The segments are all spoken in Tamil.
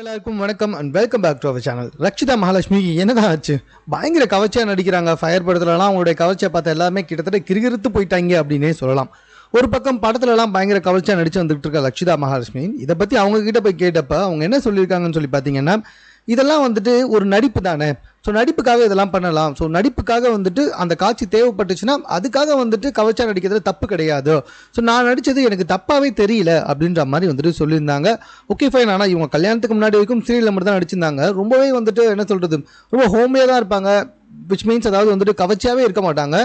எல்லாருக்கும் வணக்கம் and welcome back to our channel Rakshita மகாலட்சுமிக்கு என்னதான் ஆச்சு? பயங்கர கவர்ச்சியாக நடிக்கிறாங்க. ஃபயர் படத்துலலாம் அவங்களுடைய கவர்ச்சியை பார்த்து எல்லாமே கிட்டத்தட்ட கிருகிருத்து போயிட்டாங்க அப்படின்னே சொல்லலாம். ஒரு பக்கம் படத்துலலாம் பயங்கர கவர்ச்சியாக நடிச்சு வந்துட்டு இருக்க லக்ஷிதா மகாலட்சுமி. இதை பற்றி அவங்க கிட்ட போய் கேட்டப்ப அவங்க என்ன சொல்லியிருக்காங்கன்னு சொல்லி பார்த்தீங்கன்னா இதெல்லாம் வந்துட்டு ஒரு நடிப்பு தானே. ஸோ நடிப்புக்காக இதெல்லாம் பண்ணலாம். ஸோ நடிப்புக்காக வந்துட்டு அந்த காட்சி தேவைப்பட்டுச்சுன்னா அதுக்காக வந்துட்டு கவச்சா நடிக்கிறதுல தப்பு கிடையாது. ஸோ நான் நடித்தது எனக்கு தப்பாகவே தெரியல அப்படின்ற மாதிரி வந்துட்டு சொல்லியிருந்தாங்க. ஓகே ஃபைன் ஆனால் இவங்க கல்யாணத்துக்கு முன்னாடி வரைக்கும் சீரியல் மட்டும் தான் நடிச்சிருந்தாங்க. ரொம்பவே வந்துட்டு என்ன சொல்கிறது ரொம்ப ஹோம்லியாக தான் இருப்பாங்க. விச் மீன்ஸ் அதாவது வந்துட்டு கவர்ச்சியாகவே இருக்க மாட்டாங்க.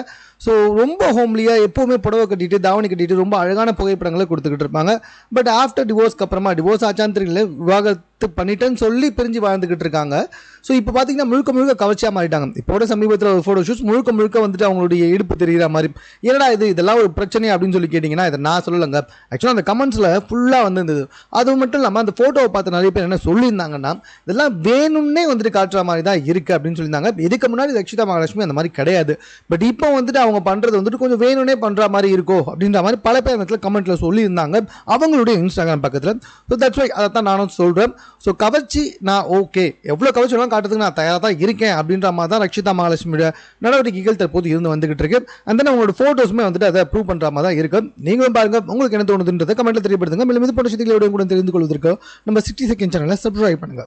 ஸோ ரொம்ப ஹோம்லியாக எப்போவுமே புடவை கட்டிட்டு தாவணி கட்டிட்டு ரொம்ப அழகான புகைப்படங்களை கொடுத்துக்கிட்டு இருப்பாங்க. பட் ஆஃப்டர் டிவோர்ஸ்க்கு அப்புறமா டிவோர்ஸ் ஆச்சான்னு தெரியல விவாகரத்து பண்ணிட்டேன்னு சொல்லி பிரிஞ்சு வாழ்ந்துக்கிட்டு இருக்காங்க. ஸோ இப்போ பார்த்தீங்கன்னா முழுக்க முழுக்க கவர்ச்சியாக மாறிட்டாங்க. இப்போ கூட சமீபத்தில் ஒரு ஃபோட்டோ ஷூட்ஸ் முழுக்க முழுக்க வந்துட்டு அவங்களுடைய இடுப்பு தெரிகிற மாதிரி. என்னடா இது இதெல்லாம் ஒரு பிரச்சனை அப்படின்னு சொல்லி கேட்டிங்கன்னா இதை நான் சொல்லலைங்க. ஆக்சுவலாக அந்த கமெண்ட்ஸில் ஃபுல்லாக வந்து அது மட்டும் இல்லாமல் அந்த ஃபோட்டோவை பார்த்து நிறைய பேர் என்ன சொல்லியிருந்தாங்கன்னா இதெல்லாம் வேணும்னே வந்துட்டு காட்டுற மாதிரி தான் இருக்குது அப்படின்னு சொல்லியிருந்தாங்க. இதுக்கு முன்னாடி ரக்ஷிதா மகாலட்சுமி அந்த மாதிரி கிடையாது. பட் இப்போ வந்துட்டு அவங்க பண்ணுறது வந்துட்டு கொஞ்சம் வேணும்னே பண்ணுற மாதிரி இருக்கோ அப்படின்ற மாதிரி பல பேர் இடத்துல கமெண்ட்டில் சொல்லியிருந்தாங்க. அவங்களுடைய இன்ஸ்டாகிராம் பக்கத்தில். ஸோ தட்ஸ் வை அதை தான் நானும் சொல்கிறேன் ஸோ கவர்ச்சி நான் ஓகே எவ்வளோ கவர்ச்சி வேணாலும் காட்டுறதுக்கு நான் தயாராக தான் இருக்கேன் அப்படின்ற மாதிரி தான் ரக்ஷிதா மகாலட்சுமியோட நடவடிக்கைகள் தற்போது இருந்து வந்துகிட்டு இருக்கு. அந்த தென் அவங்களோட ஃபோட்டோஸுமே வந்துட்டு அதை ப்ரூவ் பண்ணுற மாதிரி தான் இருக்கு. நீங்களும் பாருங்க உங்களுக்கு என்ன தோணுதுன்றதை கமெண்ட்டில் தெரியப்படுத்துங்க. மேலும் இது போன்ற செய்திகளோட கூட தெரிந்து கொள்வதற்கு நம்ம சிக்ஸ்டி செகண்ட் சேனலை சப்ஸ்கிரைப் பண்ணுங்க.